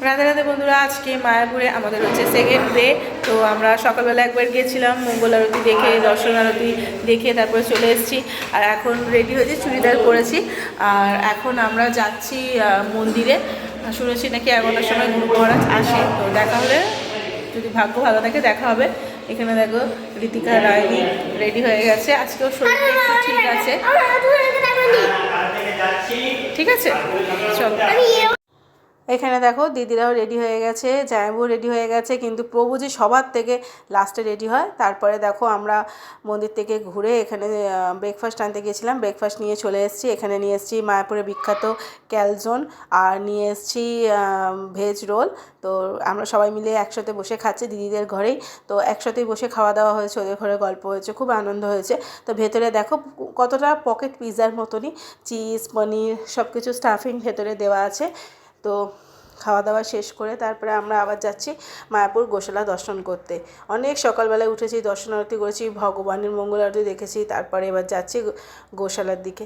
রাধে রাধে বন্ধুরা আজকে মায়াপুরে আমাদের হচ্ছে সেকেন্ড ডে তো আমরা সকালবেলা একবার গিয়েছিলাম মঙ্গল আরতি দেখে দর্শন আরতি দেখে তারপরে চলে এসেছি আর এখন রেডি হয়েছি চুড়িদার পরেছি আর এখন আমরা যাচ্ছি মন্দিরে শুনেছি নাকি এগারোটার সময় গুরু মহারাজ আসে তো দেখা হলে যদি ভাগ্য ভালো থাকে দেখা হবে এখানে দেখো ঋতিকা রায়নি রেডি হয়ে গেছে আজকেও শরীরটা একটু ঠিক আছে ঠিক আছে চলো এখানে দেখো দিদিরাও রেডি হয়ে গেছে জায়াবু রেডি হয়ে গেছে, কিন্তু প্রভু যে সবার থেকে লাস্টে রেডি হয়, তারপরে দেখো আমরা মন্দির থেকে ঘুরে এখানে ব্রেকফাস্ট আনতে গিয়েছিলাম ব্রেকফাস্ট নিয়ে চলে এসেছি, এখানে নিয়ে এসেছি মায়াপুরের বিখ্যাত ক্যালজোন আর নিয়ে এসেছি ভেজ রোল তো আমরা সবাই মিলে একসাথে বসে খাচ্ছি দিদিদের ঘরেই, তো একসাথেই বসে খাওয়া দাওয়া হয়েছে, ওদের ঘরে গল্প হয়েছে, খুব আনন্দ হয়েছে, তো ভেতরে দেখো কতটা পকেট পিৎজার মতনই চিজ পনির সব কিছু স্টাফিং ভেতরে দেওয়া আছে তো খাওয়া দাওয়া শেষ করে তারপরে আমরা আবার যাচ্ছি মায়াপুর গোশালা দর্শন করতে। অনেক সকালবেলায় উঠেছি দর্শন আরতি করেছি, ভগবানের মঙ্গল আরতি দেখেছি, তারপরে এবার যাচ্ছি গোশালার দিকে।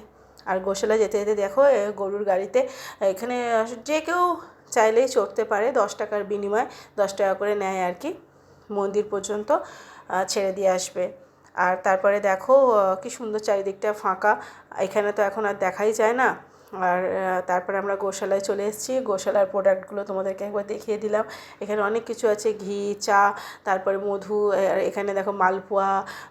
আর গোশালা যেতে যেতে দেখো গরুর গাড়িতে, এখানে যে কেউ চাইলেই চড়তে পারে, দশ টাকার বিনিময়ে দশ টাকা করে নেয় আর কি। মন্দির পর্যন্ত ছেড়ে দিয়ে আসবে। আর তারপরে দেখো কি সুন্দর চারিদিকটা ফাঁকা। এখানে তো এখন আর দেখাই যায় না। আর তারপরে আমরা গোশালায় চলে এসেছি। গোশালার প্রোডাক্টগুলো তোমাদেরকে একবার দেখিয়ে দিলাম। এখানে অনেক কিছু আছে, ঘি, চা, তারপরে মধু আর এখানে দেখো মালপোয়া,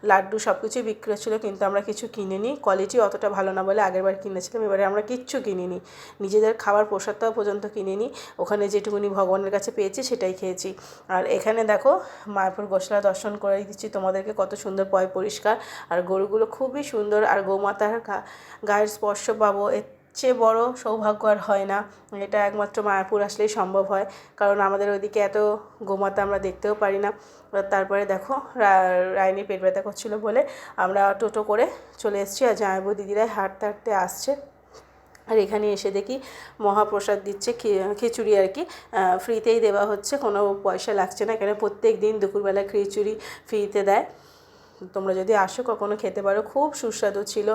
লাড্ডু সব কিছুই বিক্রি হচ্ছিল কিন্তু আমরা কিছু কিনিনি। কোয়ালিটি অতটা ভালো না বলে আগেরবার কিনেছিলাম, এবারে আমরা কিচ্ছু কিনিনি। নিজেদের খাবার প্রসাদটাও পর্যন্ত কিনিনি। ওখানে যেটুকুনি ভগবানের কাছে পেয়েছি, সেটাই খেয়েছি। আর এখানে দেখো মায়াপুর গোশালা দর্শন করে দিচ্ছি তোমাদেরকে, কত সুন্দর পয় পরিষ্কার। আর গরুগুলো খুবই সুন্দর, আর গোমাতার গায়ের স্পর্শ পাবো, এর চেয়ে বড় সৌভাগ্য আর হয় না। এটা একমাত্র মায়াপুর আসলেই সম্ভব হয়। কারণ আমাদের ওইদিকে এত গোমাতা আমরা দেখতেও পারি না। তারপরে দেখো রায়নি পেট ব্যথা করছিল বলে আমরা টোটো করে চলে এসেছি আর জামাইবু দিদিরাই হাঁটতে হাঁটতে আসছে। আর এখানে এসে দেখি মহাপ্রসাদ দিচ্ছে খিচুড়ি আর কি। ফ্রিতেই দেওয়া হচ্ছে, কোনো পয়সা লাগছে না। কেন প্রত্যেক দিন দুপুরবেলা খিচুড়ি ফ্রিতে দেয়। তোমরা যদি আসো, কখনো খেতে পারো। খুব সুস্বাদু ছিল,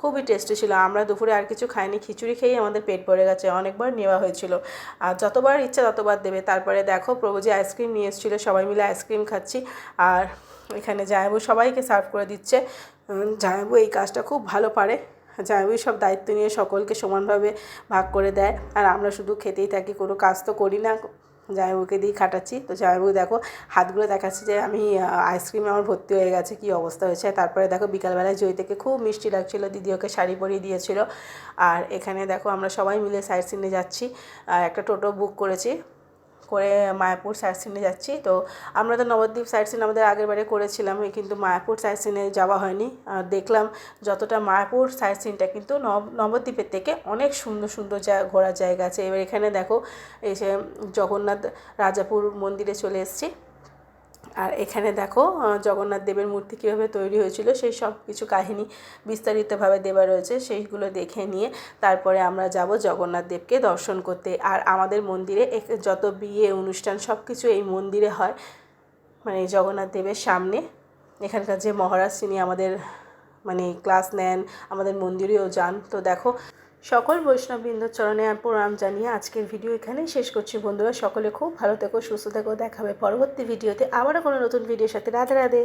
খুবই টেস্টি ছিল। আমরা দুপুরে আর কিছু খাইনি, খিচুড়ি খেয়েই আমাদের পেট ভরে গেছে, অনেকবার নেওয়া হয়েছিল। আর যতবার ইচ্ছা ততবার দেবে। তারপরে দেখো প্রভুজি আইসক্রিম নিয়ে এসেছিল, সবাই মিলে আইসক্রিম খাচ্ছি। আর এখানে জায়াবু সবাইকে সার্ভ করে দিচ্ছে। জায়াবু এই কাজটা খুব ভালো পারে। জামাইবাবু সব দায়িত্ব নিয়ে সকলকে সমানভাবে ভাগ করে দেয়। আর আমরা শুধু খেতেই থাকি, কোনো কাজ তো করি না। জামাইবাবুকে দিয়ে খাটাচ্ছি। তো জামাইবাবু দেখো, হাতগুলো দেখাচ্ছি যে আমি আইসক্রিমে আমার ভর্তি হয়ে গেছে, কি অবস্থা হয়েছে। তারপরে দেখো বিকালবেলায় জয় থেকে খুব মিষ্টি লাগছিল, দিদি ওকে শাড়ি পরিয়ে দিয়েছিল। আর এখানে দেখো আমরা সবাই মিলে সাইড সিনে যাচ্ছি। একটা টোটো বুক করেছি। করে মায়াপুর সাইড সিনে যাচ্ছি। তো আমরা তো নবদ্বীপ সাইড সিন আমাদের আগের বারে করেছিলাম কিন্তু মায়াপুর সাইড সিনে যাওয়া হয়নি। আর দেখলাম যতটা মায়াপুর সাইড সিনটা কিন্তু নব- নবদ্বীপের থেকে অনেক সুন্দর সুন্দর জায়গা ঘোরার জায়গা আছে। এবার এখানে দেখো, এসে জগন্নাথ রাজাপুর মন্দিরে চলে এসেছি। আর এখানে দেখো জগন্নাথ দেবের মূর্তি কীভাবে তৈরি হয়েছিল, সেই সব কিছু কাহিনী বিস্তারিতভাবে দেওয়া রয়েছে, সেইগুলো দেখে নিয়ে তারপরে আমরা যাব জগন্নাথ দেবকে দর্শন করতে। আর আমাদের মন্দিরে যত বিয়ে অনুষ্ঠান, সব কিছু এই মন্দিরে হয় মানে জগন্নাথ দেবের সামনে। এখানকার যে মহারাজ, তিনি আমাদের মানে ক্লাস নেন, আমাদের মন্দিরেও যান। তো দেখো সকল বৈষ্ণববৃন্দ চরণে আর প্রণাম জানিয়ে আজকের ভিডিও এখানেই শেষ করছি। বন্ধুরা, সকলে খুব ভালো থেকো, সুস্থ থেকো। দেখাবে পরবর্তী ভিডিওতে। আবারও কোনো নতুন ভিডিওর সাথে। রাধে রাধে।